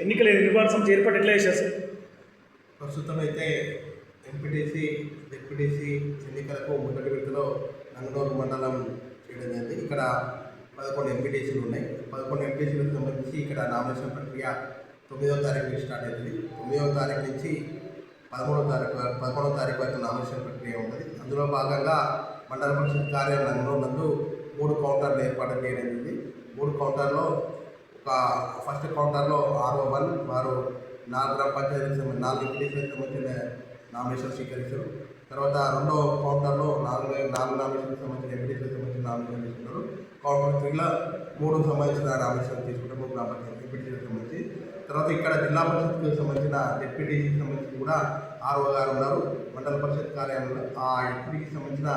ఎన్నికల నిర్వహణ సంస్థ ఏర్పాటు ఎట్లా చేశారు ప్రస్తుతం అయితే ఎంపీటీసీ డిప్యూటీసీ ఎన్నికలకు మొదటి విడతలో నంగనూరు మండలం చేయడం జరిగింది. ఇక్కడ పదకొండు ఎంపీటీసీలు ఉన్నాయి. పదకొండు ఎంపీటీసీలకు సంబంధించి ఇక్కడ నామినేషన్ ప్రక్రియ తొమ్మిదవ తారీఖు నుంచి స్టార్ట్ అవుతుంది. తొమ్మిదవ తారీఖు నుంచి పదమూడవ తారీఖు వరకు- పదకొండవ తారీఖు వరకు నామినేషన్ ప్రక్రియ ఉంటుంది. అందులో భాగంగా మండల పరిషత్ కార్యాలయం నంగనూరు నందు మూడు కౌంటర్లు ఏర్పాటు చేయడం జరిగింది. మూడు కౌంటర్లో ఫస్ట్ కౌంటర్లో ఆరో వన్ వారు నాలుగు గ్రామ పంచాయతీలకు సంబంధించి నాలుగు ఎంపీటీసీలకు సంబంధించిన నామినేషన్ స్వీకరించారు. తర్వాత రెండో కౌంటర్లో నాలుగు నాలుగు నామినేషన్కి సంబంధించిన ఎంపీటీసీలకు సంబంధించిన నామినేషన్ తీసుకున్నారు. కౌంటర్ త్రీలో మూడు సంబంధించిన నామినేషన్ తీసుకుంటారు మూడు గ్రామ పంచాయతీ ఎంపీటీసీలకు సంబంధించి. తర్వాత ఇక్కడ జిల్లా పరిషత్కి సంబంధించిన డిప్యూటీసీకి సంబంధించి కూడా ఆర్ఓ గారు ఉన్నారు. మండల పరిషత్ కార్యాలయంలో ఆ ఎంపీటీకి సంబంధించిన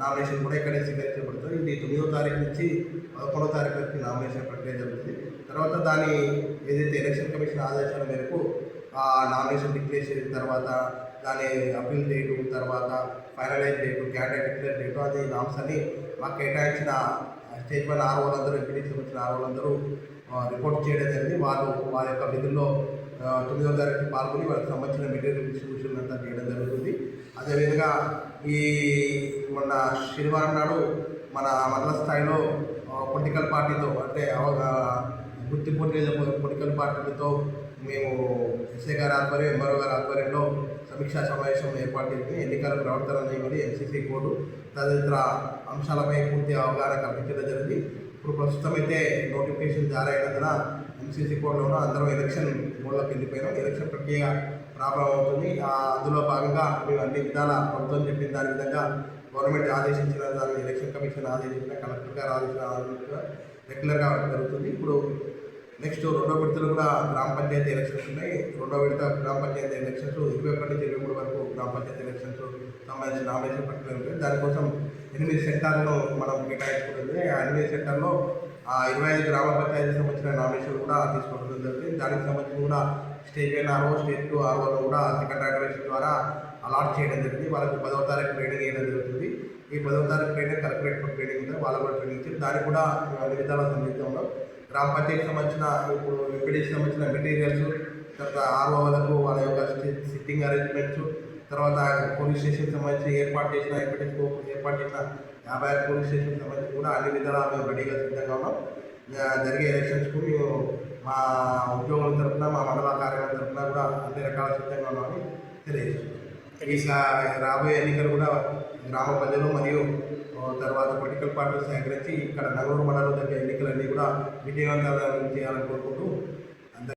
నామినేషన్ కూడా ఇక్కడే స్వీకరించబడుతుంది ఇది తొమ్మిదో తారీఖు నుంచి పదకొండో తారీఖు వరకు నామినేషన్ ప్రక్రియ జరుగుతుంది. తర్వాత దాని ఏదైతే ఎలక్షన్ కమిషన్ ఆదేశాల మేరకు ఆ నామినేషన్ డిక్లేర్ చేసిన తర్వాత దాని అప్పీల్ డేటు తర్వాత finalise date candidate declare date అది నామ్స్ అని మాకు కేటాయించిన స్టేట్ వన్ ఆరు వాళ్ళందరూ ఎంపీడీసీ వచ్చిన ఆరు వాళ్ళందరూ రిపోర్ట్ చేయడం జరిగింది. వారు వారి యొక్క విధుల్లో తొమ్మిదో తొమ్మిదవ తారీఖు పాల్గొని వారికి సంబంధించిన మెటీరియల్ డిస్ట్రిబ్యూషన్ అంతా చేయడం జరుగుతుంది. అదేవిధంగా ఈ శనివారం నాడు మన మండల స్థాయిలో పొలిటికల్ పార్టీతో అంటే అవగా గుర్తింపు పొలిటికల్ పార్టీలతో మేము ఎస్ఏ గారి ఆధ్వర్యం ఎంఆర్ఓ గారి ఆధ్వర్యంలో సమీక్షా సమావేశం ఏర్పాటు చేసి ఎన్నికల ప్రవర్తన నియమని ఎన్సీసీ కోడ్ తదితర అంశాలపై పూర్తి అవగాహన కల్పించడం జరిగింది. ఇప్పుడు ప్రస్తుతం అయితే నోటిఫికేషన్ జారీ అయినందున ఎంసీసీ కోడ్లోనూ అందరం ఎలక్షన్ మోడ్లోకి వెళ్ళిపోయినాం ఎలక్షన్ ప్రక్రియ ప్రారంభమవుతుంది. ఆ అందులో భాగంగా మేము అన్ని విధాల ప్రభుత్వం చెప్పిన దాని విధంగా గవర్నమెంట్ ఆదేశించిన దాని ఎలక్షన్ కమిషన్ ఆదేశించిన కలెక్టర్ గారు ఆదేశించిన రెగ్యులర్గా జరుగుతుంది. ఇప్పుడు నెక్స్ట్ రెండో విడతలు కూడా గ్రామ పంచాయతీ ఎలక్షన్స్ ఉన్నాయి. రెండో విడత గ్రామ పంచాయతీ ఎలక్షన్స్ ఇరవై ఒకటి నుంచి ఇరవై మూడు వరకు గ్రామ పంచాయతీ ఎలక్షన్స్ సంబంధించిన నామినేషన్ ప్రక్రియ ఉంటుంది దానికోసం ఎనిమిది సెంటర్లను మనం కేటాయించుకుంటుంది ఆ ఎనిమిది సెంటర్లో ఆ ఇరవై ఐదు గ్రామ పంచాయతీ సంబంధించిన నామినేషన్ కూడా తీసుకోవడం జరుగుతుంది దానికి సంబంధించి కూడా state one RO state two ఆర్ఓలో కూడా సెకండ్ అడ్మిషన్ ద్వారా అలాట్ చేయడం జరిగింది. వాళ్ళకి పదవ తారీఖు ట్రైనింగ్ వేయడం జరుగుతుంది. ఈ పదవ తారీఖు ట్రైనింగ్ కలెక్టరేట్ ట్రైనింగ్ ఉంటుంది వాళ్ళ కూడా ట్రైనింగ్ ఇచ్చారు. దానికి కూడా మేము అన్ని విధాలా సంబంధించి ఉన్నాం గ్రామ పంచాయతీకి సంబంధించిన ఇప్పుడు ఎంపీడీకి సంబంధించిన మెటీరియల్స్ తర్వాత ఆర్ఓలకు వాళ్ళ యొక్క సిట్టింగ్ అరేంజ్మెంట్స్ తర్వాత పోలీస్ స్టేషన్ సంబంధించి ఏర్పాటు చేసిన ఎంపీడీకి ఏర్పాటు చేసిన యాభై ఆరు పోలీస్ స్టేషన్ సంబంధించి కూడా అన్ని విధాలా మేము రెడీగా సిద్ధంగా ఉన్నాం. జరిగే ఎలక్షన్స్కు మేము మా ఉద్యోగుల తరఫున మా మండల కార్యాలయం తరఫున కూడా అన్ని రకాల సిద్ధంగా ఉన్నామని తెలియజేస్తున్నాం. ఈసారి రాబోయే ఎన్నికలు కూడా గ్రామ ప్రజలు మరియు తర్వాత పొలిటికల్ పార్టీలు సేకరించి ఇక్కడ నగూరు మండలం దగ్గర ఎన్నికలన్నీ కూడా విజయవంతంగా చేయాలని కోరుకుంటూ